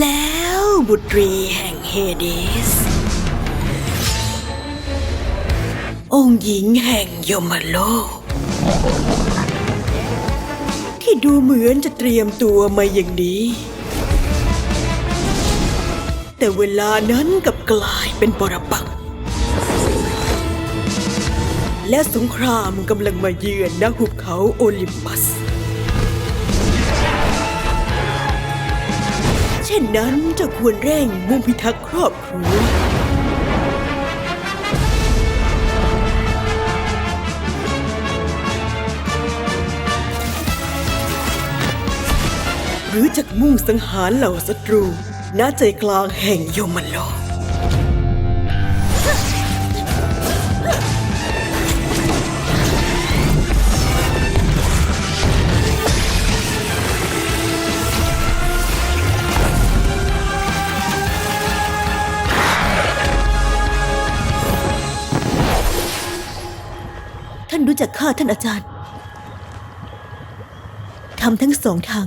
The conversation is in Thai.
แล้วบุตรีแห่งเฮเดส องค์หญิงแห่งยมโลก ที่ดูเหมือนจะเตรียมตัวมาอย่างดีแต่เวลานั้นกับกลายเป็นปรปักษ์และสงครามกำลังมาเยือนณหุบเขาโอลิมปัส ช่นนั้นจะควรเร่งมุ่งพิทักษ์ครอบครัว หรือจะมุ่งสังหารเหล่าศัตรูณใจกลางแห่งยมโลก ท่านรู้จักข้าท่านอาจารย์ทำทั้งสองทาง